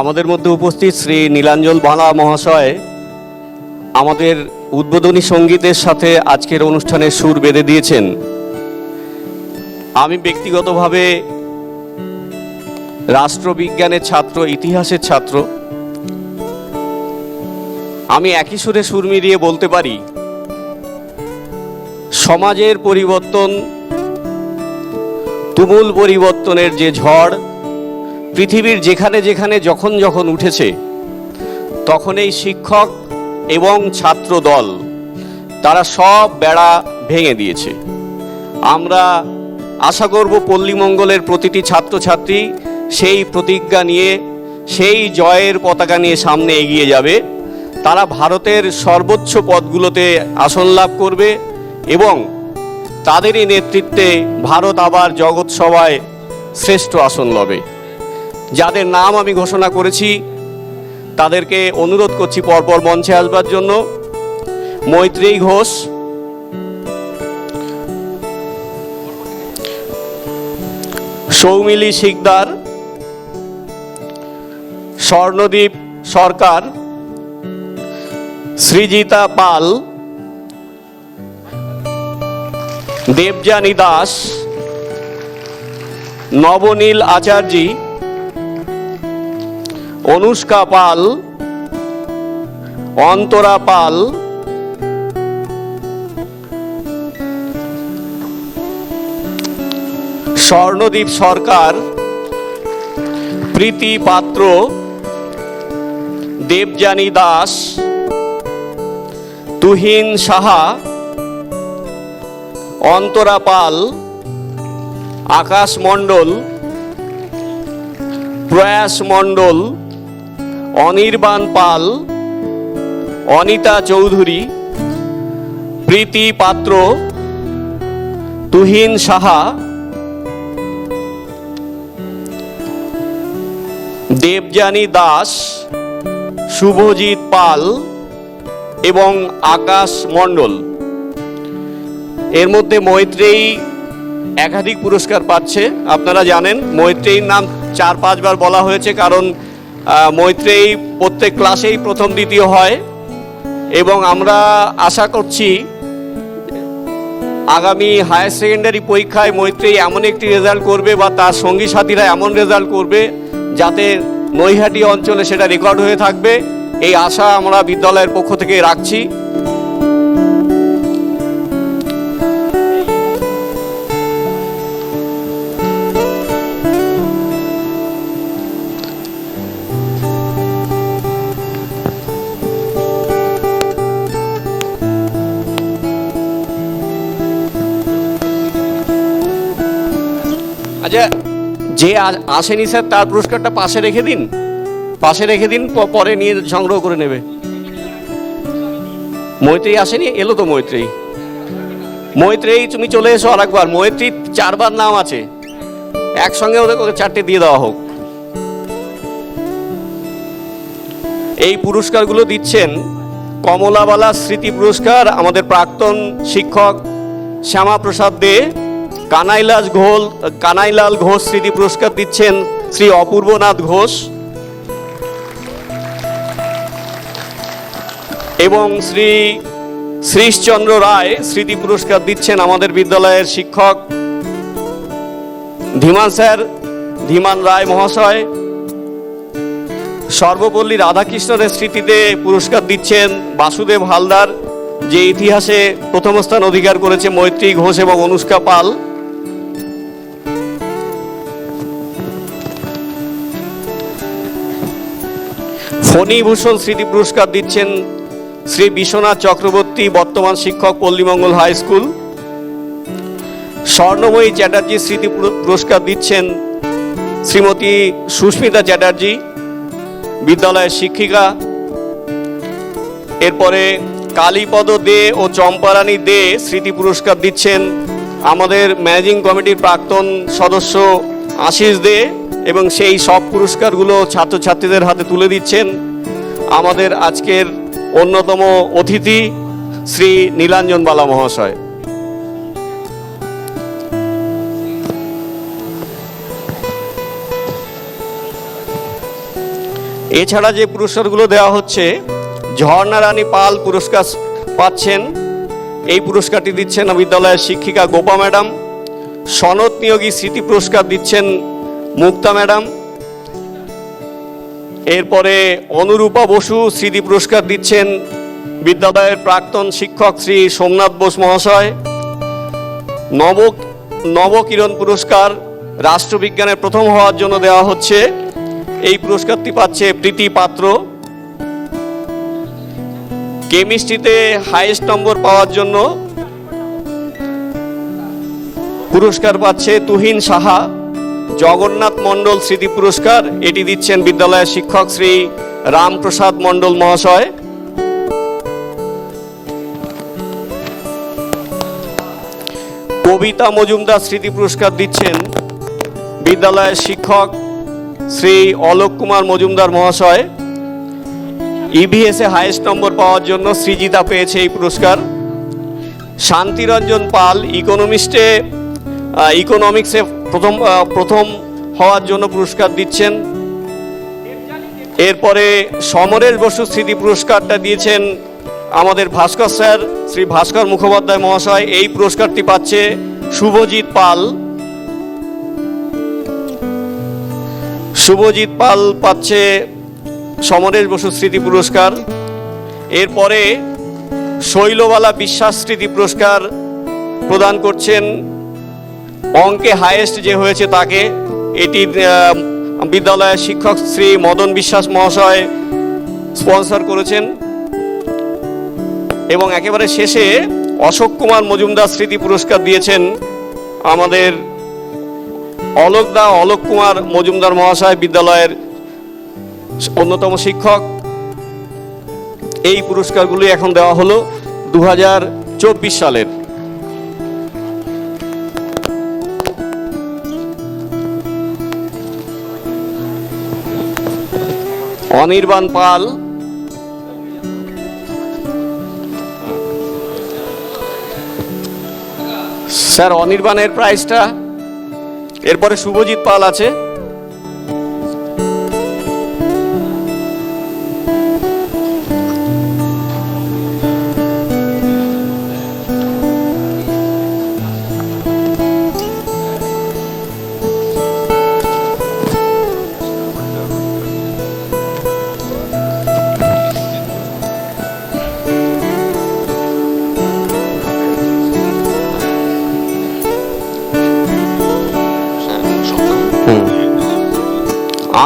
আমাদের মধ্যে উপস্থিত শ্রী নীলাঞ্জল বালা মহাশয় আমাদের উদ্বোধনী সঙ্গীতের সাথে আজকের অনুষ্ঠানে সুর বেঁধে দিয়েছেন। আমি ব্যক্তিগতভাবে রাষ্ট্রবিজ্ঞানের ছাত্র, ইতিহাসের ছাত্র। আমি একই সুরে সুর মিলিয়ে বলতে পারি, সমাজের পরিবর্তন, তুমুল পরিবর্তনের যে ঝড় পৃথিবীর যেখানে যেখানে যখন যখন উঠেছে তখন এই শিক্ষক এবং ছাত্র দল তারা সব বেড়া ভেঙে দিয়েছে। আমরা আশা করব পল্লীমঙ্গলের প্রতিটি ছাত্রছাত্রী সেই প্রতিজ্ঞা নিয়ে, সেই জয়ের পতাকা নিয়ে সামনে এগিয়ে যাবে। তারা ভারতের সর্বোচ্চ পদগুলোতে আসন লাভ করবে এবং তাদেরই নেতৃত্বে ভারত আবার জগৎ সভায় শ্রেষ্ঠ আসন লবে। যাদের নাম আমি ঘোষণা করেছি, তাদেরকে অনুরোধ করছি পরপর মঞ্চে আসবার জন্য। মৈত্রেয়ী ঘোষ। সৌমিলি শিকদার। স্বর্ণদীপ সরকার। সৃজিতা পাল। দেবযানী দাস। নবনীল আচার্যী। অনুষ্কা পাল, অন্তরা পাল। স্বর্ণদীপ সরকার, প্রীতি পাত্র, দেবযানী দাস, তুহিন সাহা, অন্তরা পাল, আকাশ মণ্ডল, প্রয়াস মণ্ডল অনির্বাণ পাল, অনিতা চৌধুরী, প্রীতি পাত্র, তুহিন সাহা, দেবযানী দাস, শুভজিৎ পাল এবং আকাশ মণ্ডল। এর মধ্যে মৈত্রেয়ী একাধিক পুরস্কার পাচ্ছে, আপনারা জানেন, মৈত্রেয়ীর নাম চার পাঁচবার বলা হয়েছে, কারণ আহ, মৈত্রেয়ী প্রত্যেক ক্লাসেই প্রথম দ্বিতীয় হয়। এবং আমরা আশা করছি আগামী হায়ার সেকেন্ডারি পরীক্ষায় মৈত্রেয়ী এমন একটি রেজাল্ট করবে বা তার সঙ্গী সাথীরা এমন রেজাল্ট করবে যাতে নৈহাটি অঞ্চলে সেটা রেকর্ড হয়ে থাকবে। এই আশা আমরা বিদ্যালয়ের পক্ষ থেকে রাখছি। আচ্ছা যে আসেনি স্যার, তার পুরস্কারটা পাশে রেখে দিন। পাশে রেখে দিন পরে নিয়ে সংগ্রহ করে নেবে। মৈত্রেয়ী আসেনি? এলো তো মৈত্রী মৈত্রেয়ী, তুমি চলে এসো আর একবার মৈত্রী চারবার নাম আছে। একসঙ্গে ওদের ওদের চারটে দিয়ে দেওয়া হোক। এই পুরস্কারগুলো দিচ্ছেন কমলাবালা স্মৃতি পুরস্কার, আমাদের প্রাক্তন শিক্ষক শ্যামা প্রসাদ দে কানাইলাল ঘোল, কানাইলাল ঘোষ স্মৃতি পুরস্কার দিচ্ছেন শ্রী অপূর্বনাথ ঘোষ। এবং শ্রী শ্রীশচন্দ্র রায় স্মৃতি পুরস্কার দিচ্ছেন আমাদের বিদ্যালয়ের শিক্ষক ধীমান স্যার, ধীমান রায় মহাশয়। সর্বপল্লী রাধাকৃষ্ণের স্মৃতিতে পুরস্কার দিচ্ছেন বাসুদেব হালদার, যে ইতিহাসে প্রথম স্থান অধিকার করেছে মৈত্রী ঘোষ এবং অনুষ্কা পাল। ফণীভূষণ স্মৃতি পুরস্কার দিচ্ছেন শ্রী বিশ্বনাথ চক্রবর্তী, বর্তমান শিক্ষক পল্লীমঙ্গল হাই স্কুল। স্বর্ণময়ী চ্যাটার্জি স্মৃতি পুরস্কার দিচ্ছেন শ্রীমতী সুস্মিতা চ্যাটার্জি, বিদ্যালয়ের শিক্ষিকা। এরপরে কালীপদ দে ও চম্পারানী দে স্মৃতি পুরস্কার দিচ্ছেন আমাদের ম্যানেজিং কমিটির প্রাক্তন সদস্য আশিস দে। এবং সেই সব পুরস্কারগুলো ছাত্রছাত্রীদের হাতে তুলে দিচ্ছেন আমাদের আজকের অন্যতম অতিথি শ্রী নীলাঞ্জন বালা মহাশয়। এছাড়া যে পুরস্কারগুলো দেওয়া হচ্ছে, ঝর্ণা রানী পাল পুরস্কার পাচ্ছেন। এই পুরস্কারটি দিচ্ছেন বিদ্যালয়ের শিক্ষিকা গোপা ম্যাডাম। সনদ নিয়োগী স্মৃতি পুরস্কার দিচ্ছেন মুক্তা ম্যাডাম। এরপরে অনুরূপা বসু স্মৃতি পুরস্কার দিচ্ছেন বিদ্যালয়ের প্রাক্তন শিক্ষক শ্রী সোমনাথ বোস মহাশয়। নব, নবকিরণ পুরস্কার রাষ্ট্রবিজ্ঞানের প্রথম হওয়ার জন্য দেওয়া হচ্ছে। এই পুরস্কারটি পাচ্ছে প্রীতি পাত্র। কেমিস্ট্রিতে হাইয়েস্ট নম্বর পাওয়ার জন্য পুরস্কার পাচ্ছে তুহিন সাহা। জগন্নাথ মণ্ডল স্মৃতি পুরস্কার, এটি দিচ্ছেন বিদ্যালয়ের শিক্ষক শ্রী রামপ্রসাদ মণ্ডল মহাশয়। কবিতা মজুমদার স্মৃতি পুরস্কার দিচ্ছেন বিদ্যালয়ের শিক্ষক শ্রী অলোক কুমার মজুমদার মহাশয়। ইভিএসে হাইয়েস্ট নম্বর পাওয়ার জন্য সৃজিতা পেয়েছে এই পুরস্কার। শান্তিরঞ্জন পাল ইকোনমিস্টে ইকোনমিক্সে প্রথম প্রথম হওয়ার জন্য পুরস্কার দিচ্ছেন। এরপরে সমরেশ বসু স্মৃতি পুরস্কারটা দিয়েছেন আমাদের ভাস্কর স্যার, শ্রী ভাস্কর মুখোপাধ্যায় মহাশয়। এই পুরস্কারটি পাচ্ছে শুভজিৎ পাল। শুভজিৎ পাল পাচ্ছে সমরেশ বসু স্মৃতি পুরস্কার। এরপরে শৈলবালা বিশ্বাস স্মৃতি পুরস্কার প্রদান করছেন অঙ্কে হায়েস্ট যে হয়েছে তাকে, এটি বিদ্যালয়ের শিক্ষক শ্রী মদন বিশ্বাস মহাশয় স্পন্সর করেছেন। এবং একেবারে শেষে অশোক কুমার মজুমদার স্মৃতি পুরস্কার দিয়েছেন আমাদের অলোকদা অলোক কুমার মজুমদার মহাশয় বিদ্যালয়ের অন্যতম শিক্ষক। এই পুরস্কারগুলি এখন দেওয়া হলো দু হাজার চব্বিশ সালের। অনির্বাণ পাল। স্যার অনির্বাণের প্রাইসটা এরপরে শুভজিৎ পাল আছে।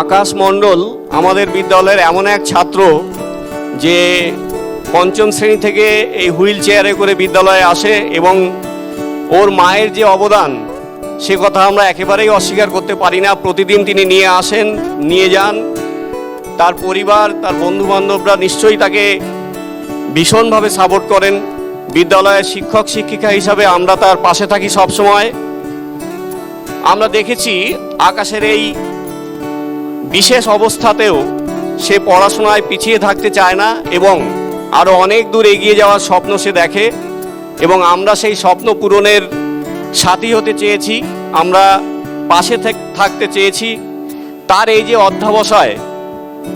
আকাশ মণ্ডল আমাদের বিদ্যালয়ের এমন এক ছাত্র যে পঞ্চম শ্রেণি থেকে এই হুইল চেয়ারে করে বিদ্যালয়ে আসে এবং ওর মায়ের যে অবদান, সে কথা আমরা একেবারেই অস্বীকার করতে পারি না। প্রতিদিন তিনি নিয়ে আসেন, নিয়ে যান। তার পরিবার, তার বন্ধু বান্ধবরা নিশ্চয়ই তাকে ভীষণভাবে সাপোর্ট করেন। বিদ্যালয়ের শিক্ষক, শিক্ষিকা হিসাবে আমরা তার পাশে থাকি সবসময়। আমরা দেখেছি আকাশের এই বিশেষ অবস্থাতেও সে পড়াশোনায় পিছিয়ে থাকতে চায় না এবং আরও অনেক দূর এগিয়ে যাওয়ার স্বপ্ন সে দেখে এবং আমরা সেই স্বপ্ন পূরণের সাথী হতে চেয়েছি, আমরা পাশে থাক- থাকতে চেয়েছি। তার এই যে অধ্যাবসায়,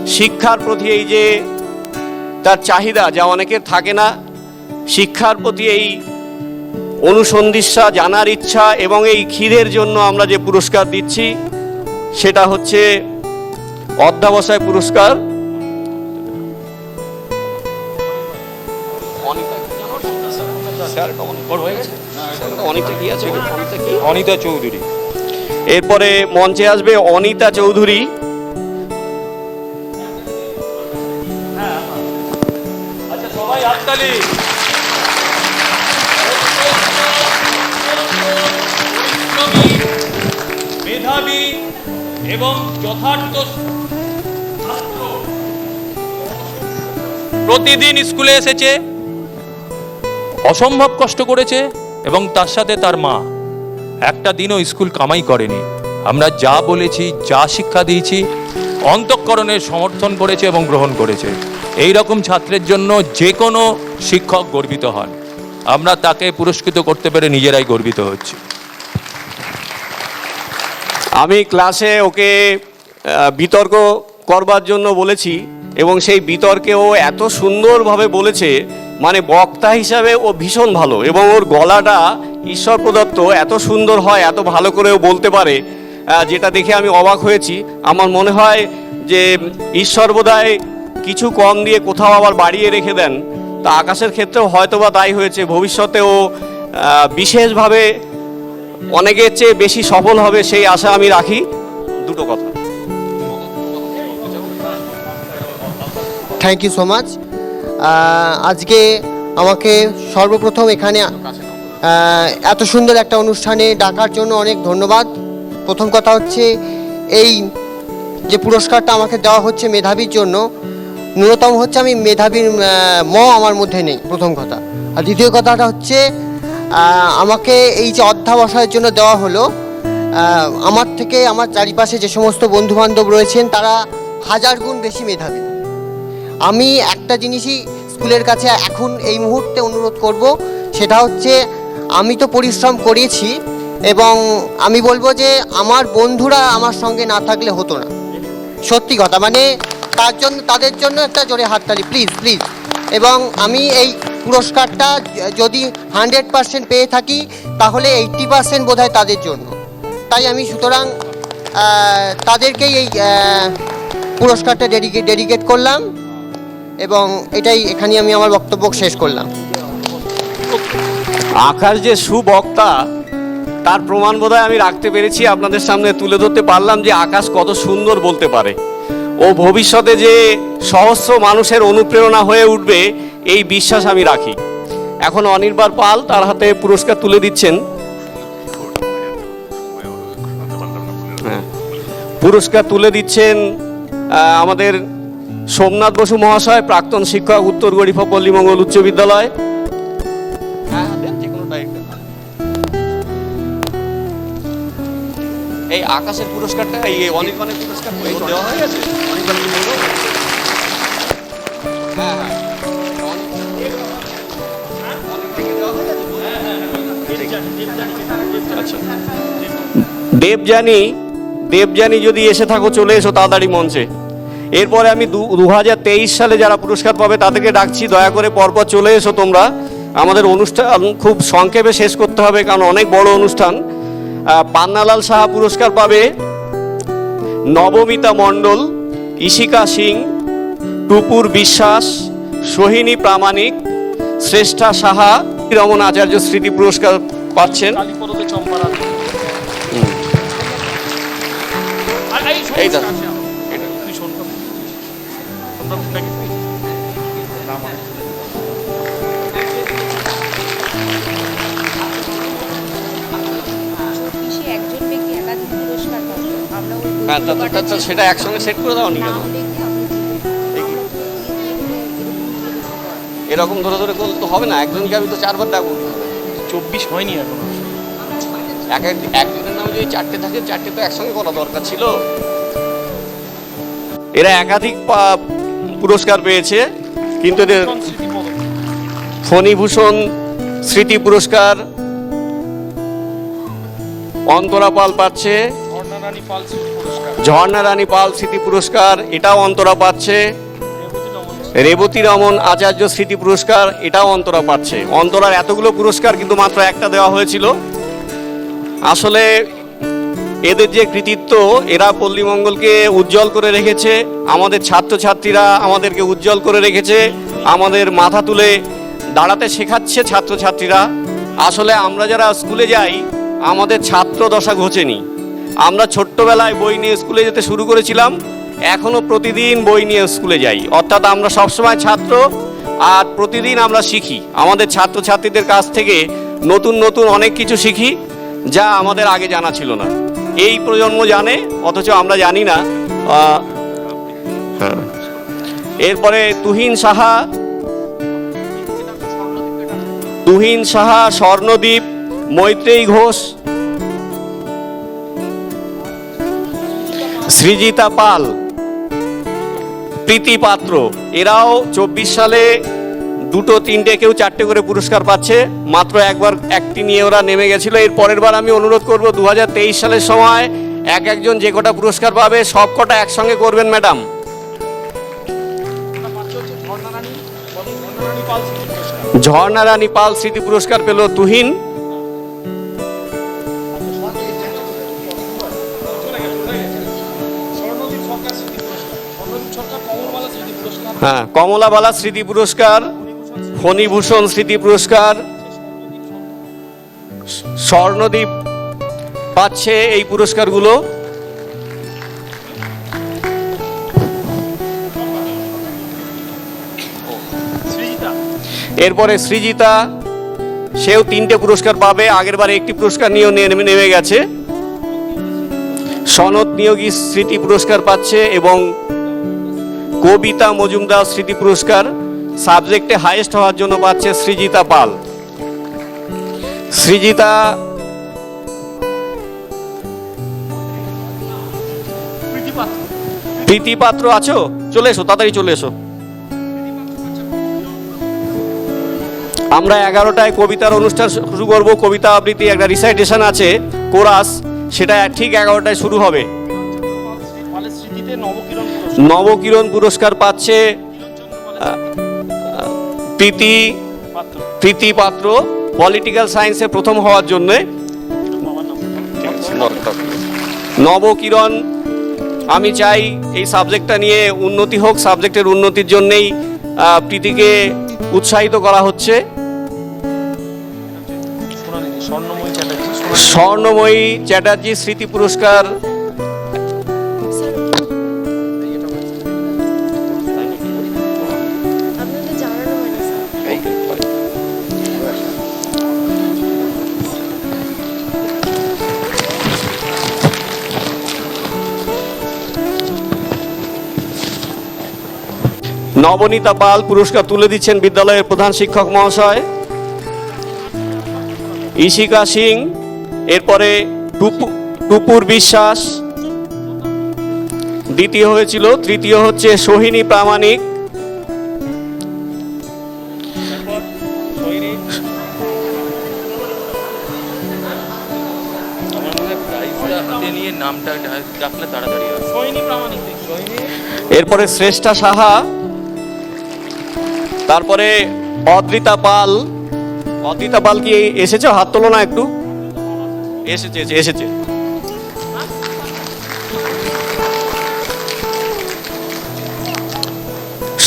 শিক্ষার প্রতি এই যে তার চাহিদা যা অনেকের থাকে না, শিক্ষার প্রতি এই অনুসন্ধিৎসা জানার ইচ্ছা এবং এই ক্ষীরের জন্য আমরা যে পুরস্কার দিচ্ছি, সেটা হচ্ছে অধ্যাবসায় পুরস্কার। অনিতা চৌধুরী। এরপরে মঞ্চে আসবে অনিতা চৌধুরী। আচ্ছা মেধাবী এবং যথার্থ প্রতিদিন স্কুলে এসেছে, অসম্ভব কষ্ট করেছে এবং তার সাথে তার মা। একটা দিনও স্কুল কামাই করেনি। আমরা যা বলেছি, যা শিক্ষা দিয়েছি, অন্তঃকরণের সমর্থন করেছে এবং গ্রহণ করেছে। এই রকম ছাত্রের জন্য যে কোনো শিক্ষক গর্বিত হন। আমরা তাকে পুরস্কৃত করতে পেরে নিজেরাই গর্বিত হচ্ছি। আমি ক্লাসে ওকে বিতর্ক করবার জন্য বলেছি এবং সেই বিতর্কে ও এত সুন্দরভাবে বলেছে মানে বক্তা হিসাবে ও ভীষণ ভালো এবং ওর গলাটা ঈশ্বর প্রদত্ত, এত সুন্দর হয়, এত ভালো করে ও বলতে পারে যেটা দেখে আমি অবাক হয়েছি। আমার মনে হয় যে ঈশ্বর বোধহয় কিছু কম দিয়ে কোথাও আবার বাড়িয়ে রেখে দেন। তা আকাশের ক্ষেত্রেও হয়তো বা তাই হয়েছে। ভবিষ্যতেও বিশেষভাবে অনেকের চেয়ে বেশি সফল হবে সেই আশা আমি রাখি। দুটো কথা। থ্যাংক ইউ সো মাচ আজকে আমাকে সর্বপ্রথম এখানে এত সুন্দর একটা অনুষ্ঠানে ডাকার জন্য অনেক ধন্যবাদ। প্রথম কথা হচ্ছে এই যে পুরস্কারটা আমাকে দেওয়া হচ্ছে মেধাবীর জন্য, ন্যূনতম হচ্ছে আমি মেধাবীর ম আমার মধ্যে নেই, প্রথম কথা। আর দ্বিতীয় কথাটা হচ্ছে আমাকে এই যে অধ্যাবসায়ের জন্য দেওয়া হলো আমার থেকে আমার চারিপাশে যে সমস্ত বন্ধুবান্ধব রয়েছেন, তারা হাজার গুণ বেশি মেধাবী। আমি একটা জিনিসই স্কুলের কাছে এখন এই মুহূর্তে অনুরোধ করব, সেটা হচ্ছে আমি তো পরিশ্রম করেছি এবং আমি বলব যে আমার বন্ধুরা আমার সঙ্গে না থাকলে হতো না। সত্যি কথা মানে তার জন্য, তাদের জন্য একটা জোরে হাততালি প্লিজ প্লিজ এবং আমি এই পুরস্কারটা যদি হান্ড্রেড পার্সেন্ট পেয়ে থাকি, তাহলে এইট্টি পার্সেন্ট বোধ তাদের জন্য। তাই আমি সুতরাং তাদেরকেই এই পুরস্কারটা ডেডিকেট ডেডিকেট করলাম এবং এটাই এখানে আমি আমার বক্তব্য শেষ করলাম। আকাশ যে সুবক্তা, তার প্রমাণ বোধহয় আমি রাখতে পেরেছি, আপনাদের সামনে তুলে ধরতে পারলাম যে আকাশ কত সুন্দর বলতে পারে। ও ভবিষ্যতে যে সহস্র মানুষের অনুপ্রেরণা হয়ে উঠবে এই বিশ্বাস আমি রাখি এখন অনির্বাণ পাল তার হাতে পুরস্কার তুলে দিচ্ছেন হ্যাঁ। পুরস্কার তুলে দিচ্ছেন আমাদের সোমনাথ বসু মহাশয়, প্রাক্তন শিক্ষক, উত্তর গরিফা পল্লীমঙ্গল উচ্চ বিদ্যালয় হ্যাঁ দেন যে কোনোটা একটা। এই আকাশের পুরস্কারটা, এই অনির্বাণের পুরস্কার দেওয়া হয়ে গেছে দেবযানী দেবযানী যদি এসে থাকো, চলে এসো তাড়াতাড়ি মঞ্চে। এরপরে আমি দু হাজার তেইশ সালে যারা পুরস্কার পাবে, তাদেরকে ডাকছি, দয়া করে পরপর চলে এসো তোমরা। আমাদের অনুষ্ঠান খুব সংক্ষেপে শেষ করতে হবে, কারণ অনেক বড় অনুষ্ঠান। পান্নালাল সাহা পুরস্কার পাবে, নবমিতা মণ্ডল ইশিকা সিং, টুপুর বিশ্বাস, সোহিনী প্রামাণিক, শ্রেষ্ঠা সাহা, রমন আচার্য স্মৃতি পুরস্কার পাচ্ছেন। হ্যাঁ তা- তা সেটা একসঙ্গে সেট করে দাও নি কেন? এরকম ধরে ধরে করলে তো হবে না একজনকে আমি তো চারবার ডাকবো চব্বিশ হয়নি এখন এক এক একজনের নামে যদি চারটে থাকে চারটে তো একসঙ্গে করা দরকার ছিল এরা একাধিক পুরস্কার পেয়েছে, কিন্তু এদের ফণীভূষণ স্মৃতি পুরস্কার অন্তরা পাল পাচ্ছে। ঝর্ণা রানী পাল স্মৃতি পুরস্কার, এটাও অন্তরা পাচ্ছে। রেবতী রমন আচার্য স্মৃতি পুরস্কার, এটাও অন্তরা পাচ্ছে। অন্তরার এতগুলো পুরস্কার কিন্তু মাত্র একটা দেওয়া হয়েছিল। আসলে এদের যে কৃতিত্ব, এরা পল্লীমঙ্গলকে উজ্জ্বল করে রেখেছে, আমাদের ছাত্রছাত্রীরা আমাদেরকে উজ্জ্বল করে রেখেছে, আমাদের মাথা তুলে দাঁড়াতে শেখাচ্ছে ছাত্রছাত্রীরা। আসলে আমরা যারা স্কুলে যাই, আমাদের ছাত্র দশা ঘোচেনি। আমরা ছোট্টবেলায় বই নিয়ে স্কুলে যেতে শুরু করেছিলাম, এখনও প্রতিদিন বই নিয়ে স্কুলে যাই। অর্থাৎ আমরা সবসময় ছাত্র, আর প্রতিদিন আমরা শিখি। আমাদের ছাত্রছাত্রীদের কাছ থেকে নতুন নতুন অনেক কিছু শিখি, যা আমাদের আগে জানা ছিল না। এই প্রজন্ম জানে, অথচ আমরা জানি না। এরপরে তুহিন সাহা তুহিন সাহা স্বর্ণদ্বীপ মৈত্রেয়ী ঘোষ, সৃজিতা পাল, প্রীতি পাত্র এরাও চব্বিশ সালে দুটো, তিনটে, কেউ চারটে করে পুরস্কার পাচ্ছে। মাত্র একবার একটি নিয়ে ওরা নেমে গেছিল। এর পরের বার আমি অনুরোধ করব দু হাজার তেইশ সালের সময় এক একজন যে কটা পুরস্কার পাবে, সব কটা একসঙ্গে করবেন, ম্যাডাম। ঝর্ণা রানী পাল স্মৃতি পুরস্কার পেল তুহিন। হ্যাঁ কমলাবালা স্মৃতি পুরস্কার। ফণীভূষণ স্মৃতি পুরস্কার স্বর্ণদ্বীপ পাচ্ছে এই পুরস্কারগুলো। এরপরে সৃজিতা, সেও তিনটে পুরস্কার পাবে আগেরবারে একটি পুরস্কার নিয়েও নেমে নেমে গেছে। সনদ নিয়োগী স্মৃতি পুরস্কার পাচ্ছে এবং কবিতা মজুমদার স্মৃতি পুরস্কার। সাবজেক্টে হাইয়েস্ট হওয়ার জন্য পাচ্ছে সৃজিতা পাল। সৃজিতা প্রীতি পাত্র আছো? চলে এসো তাড়াতাড়ি চলে এসো। আমরা এগারোটায় কবিতার অনুষ্ঠান শুরু করব। কবিতা আবৃত্তি একটা রিসাইটেশন আছে কোরাস। সেটা ঠিক এগারোটায় শুরু হবে। নবকিরণ পুরস্কার। পাচ্ছে প্রীতি প্রীতি পাত্র পলিটিক্যাল সায়েন্সে প্রথম হওয়ার জন্য। নবকিরণ আমি চাই এই সাবজেক্টটা নিয়ে উন্নতি হোক সাবজেক্টের উন্নতির জন্যেই প্রীতিকে উৎসাহিত করা হচ্ছে। স্বর্ণময়ী চ্যাটার্জি স্মৃতি পুরস্কার নবনীতা পাল পুরস্কার তুলে দিচ্ছেন বিদ্যালয়ের প্রধান শিক্ষক মহাশয়। ইশিকা সিং এরপরে টুপু টুপুর বিশ্বাস। দ্বিতীয় হয়েছিল তৃতীয় হচ্ছে সোহিনী প্রামাণিক। এরপরে শ্রেষ্ঠা হয় তারপরে অদ্রিতা পাল। অদ্রিতা পাল কি এসেছে? হাত তোলো না একটু। এসেছে এসেছে,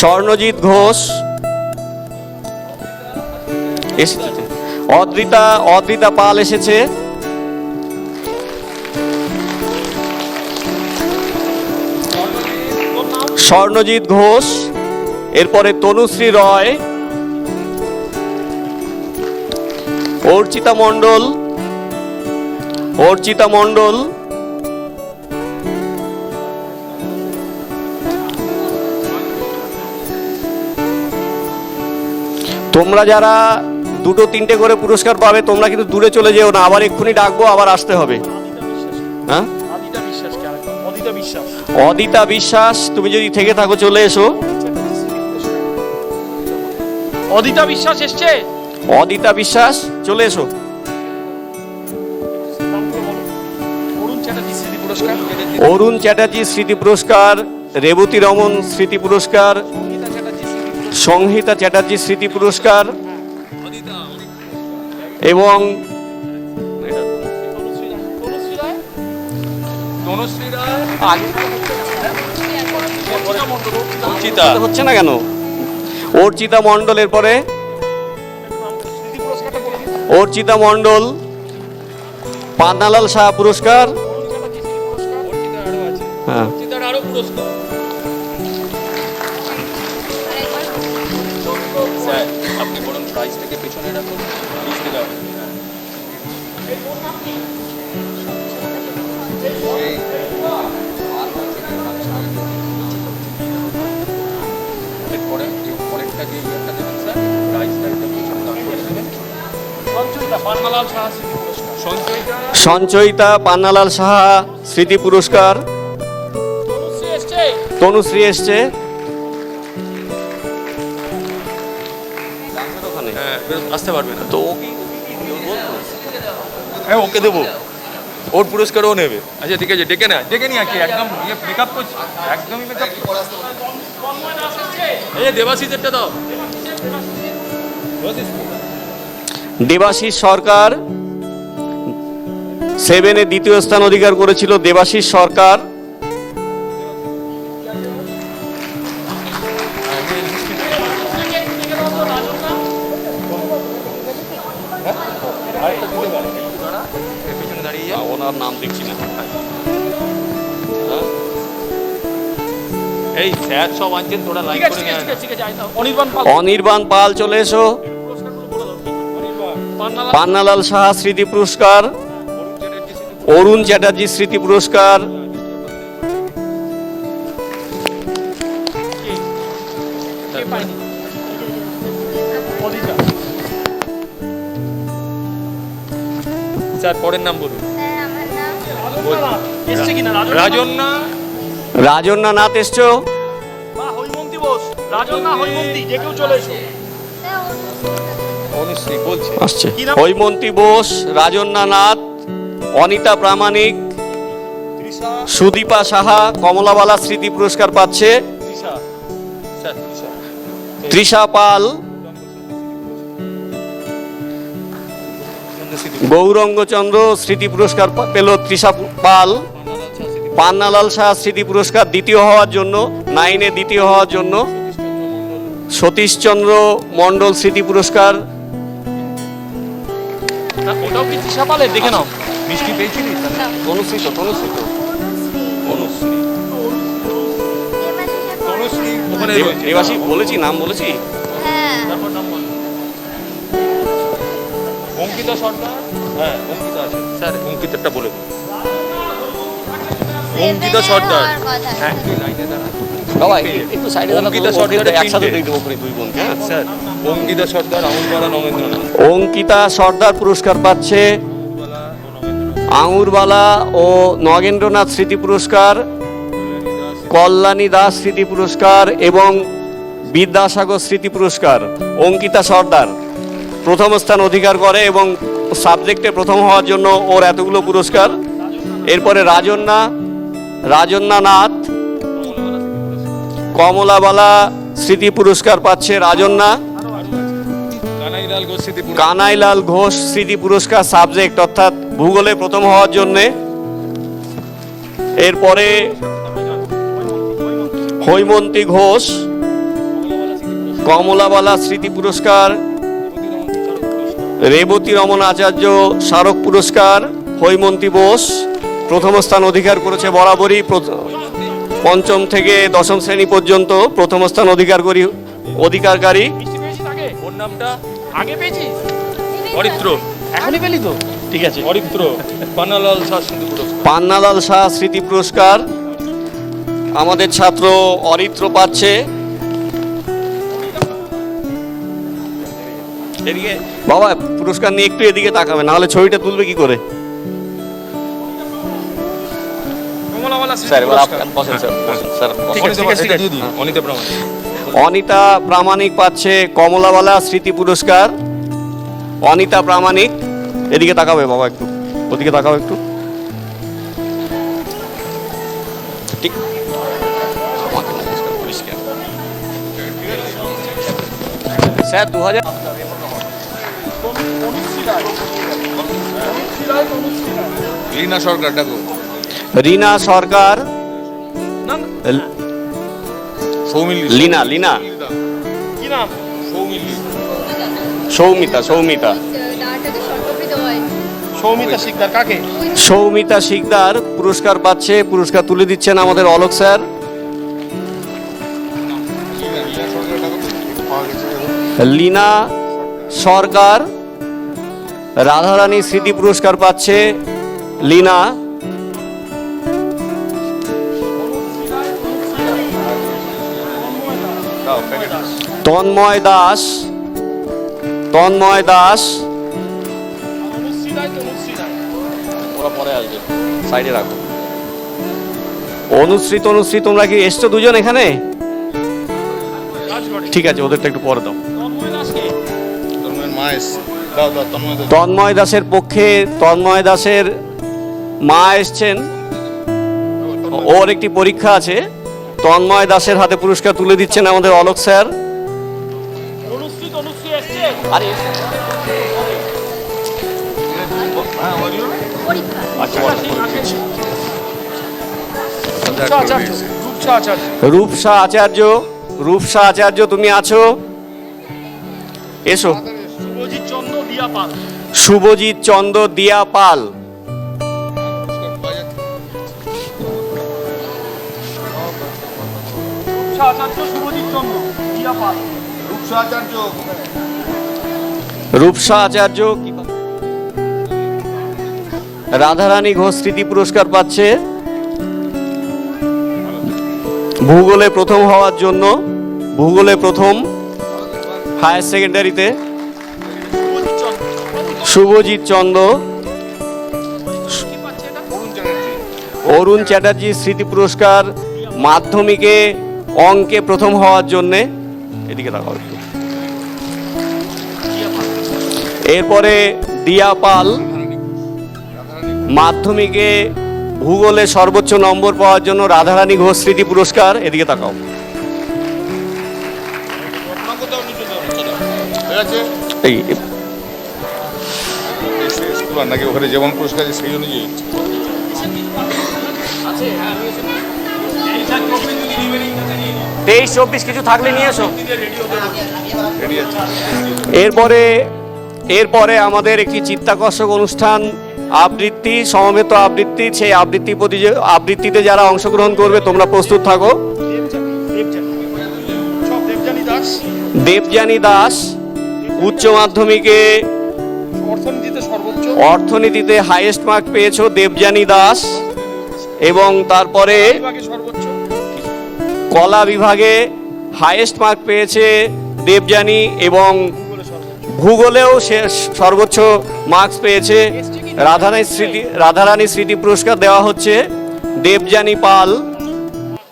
স্বর্ণজিৎ ঘোষ। এসেছে। অদ্রিতা অদ্রিতা পাল এসেছে। স্বর্ণজিৎ ঘোষ। এরপরে তনুশ্রী রয় অর্চিতা মণ্ডল অর্চিতা মণ্ডল তোমরা যারা দুটো তিনটে করে পুরস্কার পাবে তোমরা কিন্তু দূরে চলে যেও না আবার এক্ষুনি ডাকবো আবার আসতে হবে। হ্যাঁ? অদিতা বিশ্বাস তুমি যদি থেকে থাকো চলে এসো। অদিতা বিশ্বাস এসছে? অদিতা বিশ্বাস চলে এসো। অরুণ চ্যাটার্জি স্মৃতি পুরস্কার। রেবতী রমন স্মৃতি পুরস্কার সংহিতা চ্যাটার্জি স্মৃতি পুরস্কার এবং হচ্ছে না কেন? অর্চিতা মণ্ডলের পরে অর্চিতা মণ্ডল পান্নালাল শাহ পুরস্কার। হ্যাঁ। সঞ্চয়িতা পান্নালাল সাহা স্মৃতি পুরস্কার। তনুশ্রী এসছে। হ্যাঁ আসতে পারবে না তো হ্যাঁ ওকে দেবো। ওর পুরস্কার ও নেবে। আচ্ছা ঠিক আছে ডেকে না ডেকে নি একদম ইয়ে মেকআপ করছি। একদমই মেকআপ এই দেবাশিসেরটা দাও। দেবাশিস সরকার সেভেনে দ্বিতীয় স্থান অধিকার করেছিল দেবাশিস সরকার। ওনার নাম দেখছি না। এই স্যার সব আনছেন তোরা লাইন করে নিয়ে আয় না। অনির্বাণ পাল। অনির্বাণ পাল চলে এসো। পান্নালাল সাহা স্মৃতি পুরস্কার অরুণ চ্যাটার্জি স্মৃতি পুরস্কার। স্যার পরের নাম বলুন। স্যার আমার নাম এসছে কিনা রাজন রাজন না রাজন্না নাথ এসছো? বা হৈমন্তী বোস। রাজন হৈমন্তী যে কেউ চলে এসো। আসছে হৈমন্তী বোস রাজন্না নাথ অনিতা প্রামাণিক সুদীপা সাহা কমলাবালা স্মৃতি পুরস্কার পাচ্ছে। তৃষা স্যার তৃষা তৃষা পাল। গৌরঙ্গচন্দ্র স্মৃতি পুরস্কার পা- পেল তৃষা পাল। পান্নালাল শাহ স্মৃতি পুরস্কার দ্বিতীয় হওয়ার জন্য নাইনে দ্বিতীয় হওয়ার জন্য। সতীশচন্দ্র মণ্ডল স্মৃতি পুরস্কার না, ওটাও কি তৃষা পালের? দেখে নাও। মিষ্টি পেয়েছিলি অনুসৃত অনুশ্রী অনুশ্রী ওখানে দেবাসী বলেছি নাম বলেছি? হ্যাঁ। তারপর নাম বল। অঙ্কিতা সরকার? হ্যাঁ অঙ্কিতা আছে। স্যার অঙ্কিতাটা বলে অঙ্কিতা সর্দার হ্যাঁ। তুই লাইনে দাঁড়া বাবা একটু সাইডে অঙ্কিতা সরকারের একসাথে। দিয়ে দেবো দুই বোনকে হ্যাঁ স্যার। অঙ্কিতা সর্দার আমলপাড়া নগেন্দ্রনাথ। অঙ্কিতা সর্দার পুরস্কার পাচ্ছে আঙুরবালা ও নগেন্দ্রনাথ স্মৃতি পুরস্কার, কল্যাণী দাস স্মৃতি পুরস্কার এবং বিদ্যাসাগর স্মৃতি পুরস্কার। অঙ্কিতা সর্দার প্রথম স্থান অধিকার করে এবং সাবজেক্টে প্রথম হওয়ার জন্য ওর এতগুলো পুরস্কার। এরপরে রাজন্না রাজন্না নাথ কমলাবালা স্মৃতি পুরস্কার পাচ্ছে রাজন্না কানাইলাল ঘোষ স্মৃতি পুরস্কার। সাবজেক্ট অর্থাৎ ভূগোলে প্রথম হওয়ার জন্যে। এরপরে হৈমন্তী ঘোষ কমলাবালা স্মৃতি পুরস্কার রেবতী রমন আচার্য স্মারক পুরস্কার হৈমন্তী বোস প্রথম স্থান অধিকার করেছে বরাবরই পঞ্চম থেকে দশম শ্রেণি পর্যন্ত প্রথম স্থান অধিকার করি অধিকারকারী। ওর নামটা? আগে পেয়েছিস অরিত্র এখনই পেলি তো ঠিক আছে অরিত্র পানালাল শাহ সিন্ধু পুরস্কার পান্নালাল শাহ স্মৃতি পুরস্কার আমাদের ছাত্র অরিত্র পাচ্ছে এদিকে বাবা পুরস্কার নিয়ে একটু এদিকে তাকাবে নাহলে ছবিটা তুলবে কি করে স্যার স্যার স্যার অনিতা দিই অনিতা প্রামাণিক পাচ্ছে কমলাবালা স্মৃতি পুরস্কার। অনিতা প্রামাণিক এদিকে তাকাবে বাবা একটু ওদিকে তাকাও একটু। ঠিক? স্যার দু হাজার লীনা সরকার ডাকো রিনা সরকার লিনা লিনা। কি নাম? সৌমিতা সৌমিতা। সৌমিতা শিকদার কাকে? সৌমিতা শিকদার পুরস্কার পাচ্ছে পুরস্কার তুলে দিচ্ছেন আমাদের অলোক স্যার। লীনা সরকার রাধারানী স্মৃতি পুরস্কার পাচ্ছে লীনা। তন্ময় দাস তন্ময় দাস। অনুশ্রী তনুশ্রী সাইডে রাখো তোমরা কি এসছো দুজন এখানে? ঠিক আছে, ওদেরটা একটু পরে দাও। তন্ময় দাসের পক্ষে, তন্ময় দাসের মা এসছেন। ওর একটি পরীক্ষা আছে। তন্ময় দাসের হাতে পুরস্কার তুলে দিচ্ছেন আমাদের অলোক স্যার। রূপসা আচার্য রূপসা আচার্য তুমি আছো? এসো। শুভজিৎ চন্দ্র দিয়া পাল শুভজিৎ চন্দ্র দিয়া পাল আচার্য শুভজিৎ চন্দ্র দিয়া পাল রূপসা আচার্য রাধারানী ঘোষ স্মৃতি পুরস্কার পাচ্ছে। ভূগোলে প্রথম হওয়ার জন্য ভূগোলে প্রথম হায়ার সেকেন্ডারিতে। শুভজিৎ চন্দ্র। অরুণ চ্যাটার্জি স্মৃতি পুরস্কার মাধ্যমিকে অঙ্কে প্রথম হওয়ার জন্যে এদিকে তাকাও এরপরে দিয়া পাল মাধ্যমিকে ভূগোলে সর্বোচ্চ নম্বর পাওয়ার জন্য রাধারানী ঘোষ স্মৃতি পুরস্কার, এদিকে তাকাও। এই নাকি ওখানে যেমন পুরস্কার সেই অনুযায়ী তেইশ চব্বিশ কিছু থাকলে নিয়ে এসো। এরপরে এরপরে আমাদের একটি চিত্তাকর্ষক অনুষ্ঠান আবৃত্তি, সমবেত আবৃত্তি, সেই আবৃত্তি প্রতিযোগ আবৃত্তিতে যারা অংশগ্রহণ করবে, তোমরা প্রস্তুত থাকো। দেবজানী দাস দেবযানী দাস, উচ্চ মাধ্যমিকে অর্থনীতিতে হাইয়েস্ট মার্ক পেয়েছ, দেবযানী দাস, এবং তারপরে কলা বিভাগে হায়েস্ট মার্ক পেয়েছে দেবযানী এবং ভূগোলেও সে সর্বোচ্চ মার্কস পেয়েছে। রাধারানী স্মৃতি রাধারানী স্মৃতি পুরস্কার দেওয়া হচ্ছে দেবযানী পাল।